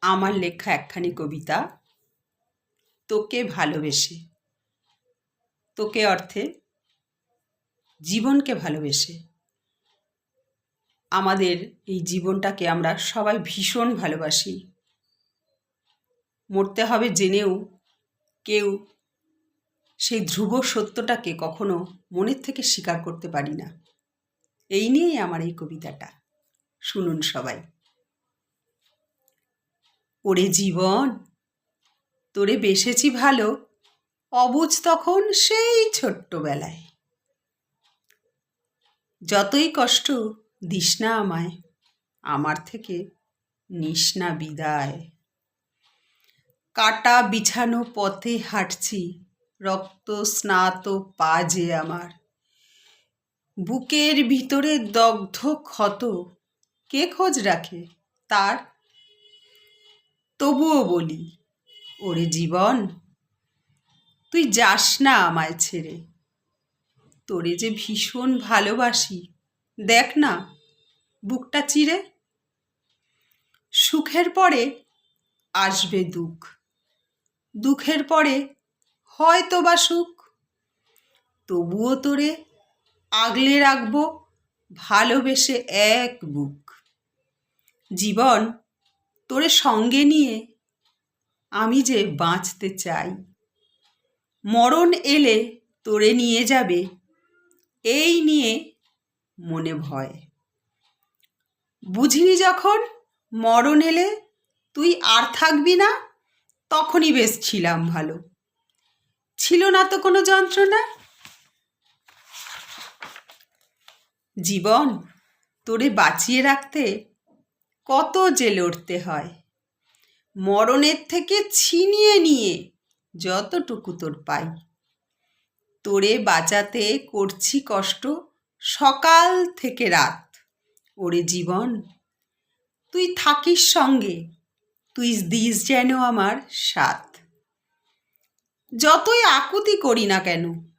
আমার লেখা একখানি কবিতা। তোকে ভালোবেসে। তোকে অর্থে জীবনকে ভালোবেসে। আমাদের এই জীবনটাকে আমরা সবাই ভীষণ ভালোবাসি। মরতে হবে জেনেও কেউ সেই ধ্রুব সত্যটাকে কখনো মনের থেকে স্বীকার করতে পারি না। এই নিয়েই আমার এই কবিতাটা। শুনুন সবাই। ওরে জীবন, তোরে বেসেছি ভালো অবুজ তখন সেই ছোট্টবেলায়। যতই কষ্ট দিস না আমায়, আমার থেকে নিস না বিদায়। কাটা বিছানো পথে হাঁটছি, রক্ত স্নাত পা যে আমার। বুকের ভিতরে দগ্ধ ক্ষত, কে খোঁজ রাখে তার তবুও বলি, ওরে জীবন, তুই যাস না আমায় ছেড়ে। তোরে যে ভীষণ ভালোবাসি, দেখ না, বুকটা চিরে। সুখের পরে আসবে দুঃখ, দুঃখের পরে হয়তো বা সুখ। তবুও তোরে আগলে রাখব, ভালোবেসে এক বুক। জীবন তোরে সঙ্গে নিয়ে আমি যে বাঁচতে চাই। মরণ এলে তোরে নিয়ে যাবে, এই নিয়ে মনে ভয়। বুঝিনি যখন মরণ এলে তুই আর থাকবি না, তখনই বেশ ছিলাম ভালো। ছিল না তো কোনো যন্ত্রণা? জীবন তোরে বাঁচিয়ে রাখতে কত যে লড়তে হয়। মরণের থেকে ছিনিয়ে নিয়ে যতটুকু তোর পাই। তোরে বাঁচাতে করছি কষ্ট সকাল থেকে রাত। ওরে জীবন, তুই থাকিস সঙ্গে, তুই দিস যেন আমার সাথ। যতই আকুতি করি না কেন,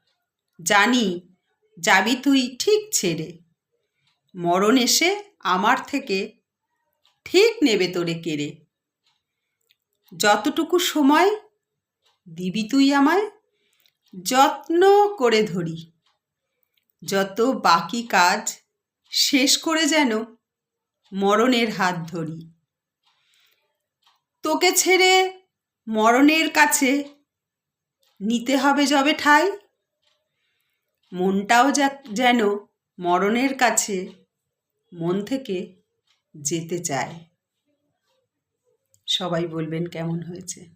জানি যাবি তুই ঠিক ছেড়ে। মরণ এসে আমার থেকে ঠিক নেবে তোরে কেড়ে। যতটুকু সময় দিবি তুই আমায়, যত্ন করে ধরি। যত বাকি কাজ শেষ করে যেন মরণের হাত ধরি। তোকে ছেড়ে মরণের কাছে নিতে হবে যবে ঠাই। মনটাও যেন মরণের কাছে মন থেকে যেতে চায়। সবাই বলবেন কেমন হয়েছে।